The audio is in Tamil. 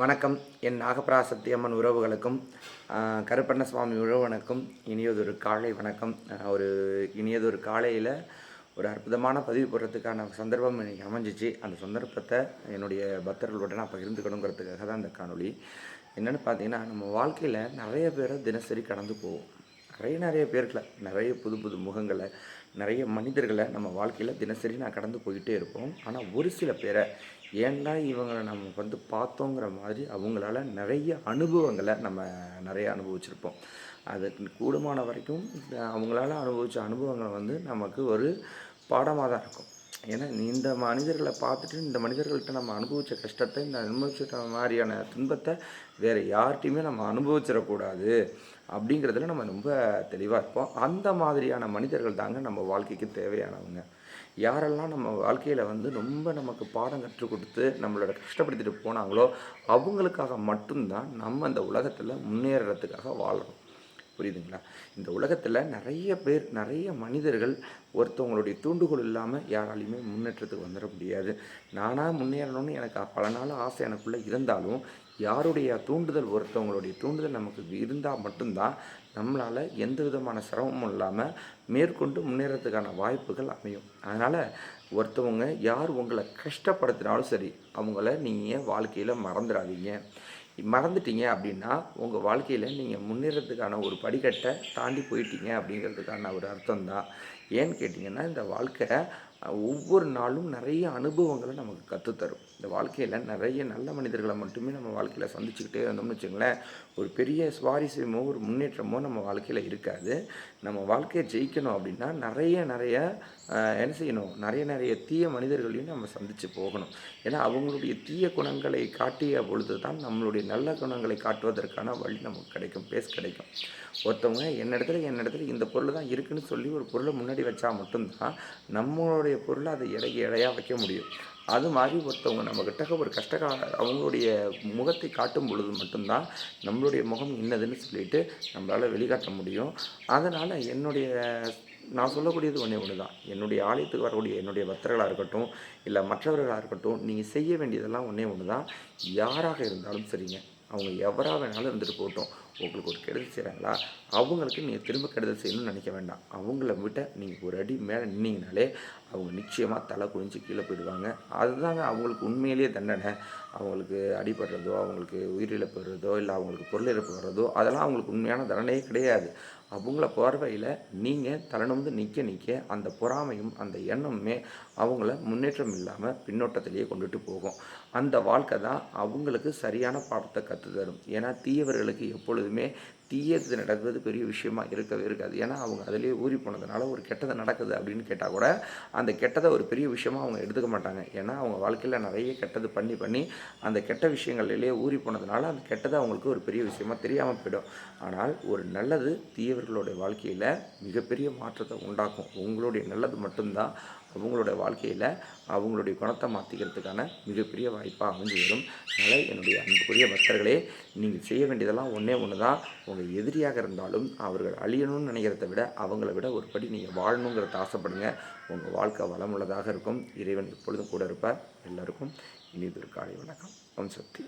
வணக்கம். என் நாகபராசக்தி அம்மன் உறவுகளுக்கும் கருப்பண்ண சுவாமி உறவனுக்கும் இனியதொரு காலை வணக்கம். ஒரு இனியதொரு காலையில் ஒரு அற்புதமான பதிவு போடுறதுக்கான சந்தர்ப்பம் எனக்கு அமைஞ்சிச்சு. அந்த சந்தர்ப்பத்தை என்னுடைய பக்தர்களுடன் நான் பகிர்ந்துக்கணுங்கிறதுக்காக தான் அந்த காணொளி. என்னென்னு பார்த்தீங்கன்னா நம்ம வாழ்க்கையில் நிறைய பேரை தினசரி கடந்து போவோம். நிறைய நிறைய பேர்களை நிறைய புது புது முகங்களை நிறைய மனிதர்களை நம்ம வாழ்க்கையில் தினசரி நான் கடந்து போயிட்டே இருப்போம். ஆனால் ஒரு சில பேரை ஏன்டா இவங்களை நம்ம வந்து பார்த்தோங்கிற மாதிரி அவங்களால நிறைய அனுபவங்களை நம்ம நிறைய அனுபவிச்சிருப்போம். அது கூடுமான வரைக்கும் அவங்களால அனுபவித்த அனுபவங்களை வந்து நமக்கு ஒரு பாடமாக தான் இருக்கும். ஏன்னா இந்த மனிதர்களை பார்த்துட்டு இந்த மனிதர்கள்ட்ட நம்ம அனுபவித்த கஷ்டத்தை இந்த அனுபவிச்ச மாதிரியான துன்பத்தை வேறு யார்கிட்டையுமே நம்ம அனுபவிச்சிடக்கூடாது அப்படிங்கிறதுல நம்ம ரொம்ப தெளிவாக இருப்போம். அந்த மாதிரியான மனிதர்கள் தாங்க நம்ம வாழ்க்கைக்கு தேவையானவங்க. யாரெல்லாம் நம்ம வாழ்க்கையில் வந்து ரொம்ப நமக்கு பாடம் கற்றுக் கொடுத்து நம்மளோட கஷ்டப்படுத்திட்டு போனாங்களோ அவங்களுக்காக மட்டும்தான் நம்ம இந்த உலகத்தில் முன்னேறதுக்காக வாழணும். புரியுதுங்களா? இந்த உலகத்தில் நிறைய பேர் நிறைய மனிதர்கள் ஒருத்தவங்களுடைய தூண்டுகோல் இல்லாமல் யாராலையுமே முன்னேற்றத்துக்கு வந்துட முடியாது. நானாக முன்னேறணும்னு எனக்கு பல நாள் ஆசை எனக்குள்ளே இருந்தாலும் யாருடைய தூண்டுதல் ஒருத்தவங்களுடைய தூண்டுதல் நமக்கு இருந்தால் மட்டும்தான் நம்மளால் எந்த விதமான சிரமமும் இல்லாமல் மேற்கொண்டு முன்னேறதுக்கான வாய்ப்புகள் அமையும். அதனால் ஒருத்தவங்க யார் உங்களை கஷ்டப்படுத்தினாலும் சரி அவங்கள நீங்கள் வாழ்க்கையில் மறந்துடாதீங்க. மறந்துட்டீங்க அப்படின்னா உங்கள் வாழ்க்கையில் நீங்கள் முன்னேறதுக்கான ஒரு படிக்கட்டை தாண்டி போயிட்டீங்க அப்படிங்கிறதுக்கான ஒரு அர்த்தம் தான் ஏன்னு கேட்டிங்கன்னா இந்த வாழ்க்கை ஒவ்வொரு நாளும் நிறைய அனுபவங்களை நமக்கு கற்றுத்தரும் இந்த வாழ்க்கையில் நிறைய நல்ல மனிதர்களை மட்டுமே நம்ம வாழ்க்கையில் சந்திச்சுக்கிட்டே இருந்தோம்னு வச்சுங்களேன் ஒரு பெரிய சுவாரஸ்யமோ ஒரு முன்னேற்றமோ நம்ம வாழ்க்கையில் இருக்காது. நம்ம வாழ்க்கையை ஜெயிக்கணும் அப்படின்னா நிறைய நிறைய என்ன செய்யணும்? நிறைய நிறைய தீய மனிதர்களையும் நம்ம சந்தித்து போகணும். ஏன்னா அவங்களுடைய தீய குணங்களை காட்டிய பொழுது தான் நம்மளுடைய நல்ல குணங்களை காட்டுவதற்கான வழி நமக்கு கிடைக்கும் பேஸ் கிடைக்கும். ஒருத்தவங்க என்ன இடத்துல என்ன இடத்துல இந்த பொருள் தான் இருக்குன்னு சொல்லி ஒரு பொருளை முன்னாடி வச்சா மட்டும்தான் நம்மளுடைய பொருளை அதை எடைக்கு இடையாக வைக்க முடியும். அது மாதிரி ஒருத்தவங்க நம்மக்கிட்ட ஒரு கஷ்டகா அவங்களுடைய முகத்தை காட்டும் பொழுது மட்டும்தான் நம்மளுடைய முகம் என்னதுன்னு சொல்லிட்டு நம்மளால் வெளிக்காட்ட முடியும். அதனால் என்னுடைய நான் சொல்லக்கூடியது ஒன்றே ஒன்று தான் என்னுடைய ஆலயத்துக்கு வரக்கூடிய என்னுடைய பக்தர்களாக இருக்கட்டும் இல்லை மற்றவர்களாக இருக்கட்டும் நீங்கள் செய்ய வேண்டியதெல்லாம் ஒன்றே ஒன்று தான் யாராக இருந்தாலும் சரிங்க. அவங்க எவராக வேணாலும் இருந்துட்டு போகட்டும். உங்களுக்கு ஒரு கெடுதல் செய்கிறாங்களா அவங்களுக்கு நீங்கள் திரும்ப கெடுதல் செய்யணும்னு நினைக்க வேண்டாம். அவங்கள விட்ட நீங்கள் ஒரு அடி மேலே நின்னீங்கனாலே அவங்க நிச்சயமாக தலை குனிஞ்சு கீழே போயிடுவாங்க. அதுதாங்க அவங்களுக்கு உண்மையிலேயே தண்டனை. அவங்களுக்கு அடிபடுறதோ அவங்களுக்கு உயிரிழப்பு வர்றதோ இல்லை அவங்களுக்கு பொருள் இழப்பு வர்றதோ அதெல்லாம் அவங்களுக்கு உண்மையான தண்டனையே கிடையாது. அவங்கள பார்வையில் நீங்கள் தலைநிமிந்து நிற்க நிற்க அந்த பொறாமையும் அந்த எண்ணமுமே அவங்கள முன்னேற்றம் இல்லாமல் பின்னோட்டத்திலேயே கொண்டுட்டு போகும். அந்த வாழ்க்கை தான் அவங்களுக்கு சரியான பாடத்தை கற்று தரும். ஏன்னா தீயவர்களுக்கு எப்பொழுதுமே தீயது நடக்குது பெரிய விஷயமா இருக்கவே இருக்காது. ஏன்னா அவங்க அதிலேயே ஊறி போனதுனால ஒரு கெட்டது நடக்குது அப்படின்னு கேட்டால் கூட அந்த கெட்டதை ஒரு பெரிய விஷயமாக அவங்க எடுத்துக்க மாட்டாங்க. ஏன்னா அவங்க வாழ்க்கையில் நிறைய கெட்டது பண்ணி பண்ணி அந்த கெட்ட விஷயங்களிலேயே ஊறி போனதுனால அந்த கெட்டது அவங்களுக்கு ஒரு பெரிய விஷயமா தெரியாமல் போயிடும். ஆனால் ஒரு நல்லது தீய பெரியவர்களுடைய வாழ்க்கையில் மிகப்பெரிய மாற்றத்தை உண்டாக்கும். உங்களுடைய நல்லது மட்டும்தான் அவங்களுடைய வாழ்க்கையில் அவங்களுடைய குணத்தை மாற்றிக்கிறதுக்கான மிகப்பெரிய வாய்ப்பாக அமைஞ்சு வரும். அதனால் என்னுடைய அன்புக்குரிய பக்தர்களே நீங்கள் செய்ய வேண்டியதெல்லாம் ஒன்றே ஒன்று தான் உங்கள் எதிரியாக இருந்தாலும் அவர்கள் அழியணும்னு நினைக்கிறத விட அவங்கள விட ஒரு படி நீங்கள் வாழணுங்கிறத ஆசைப்படுங்க. உங்கள் வாழ்க்கை வளமுள்ளதாக இருக்கும். இறைவன் எப்பொழுதும் கூட இருப்பார். எல்லாருக்கும் இனிதொரு காலை வணக்கம். ஓம் சக்தி.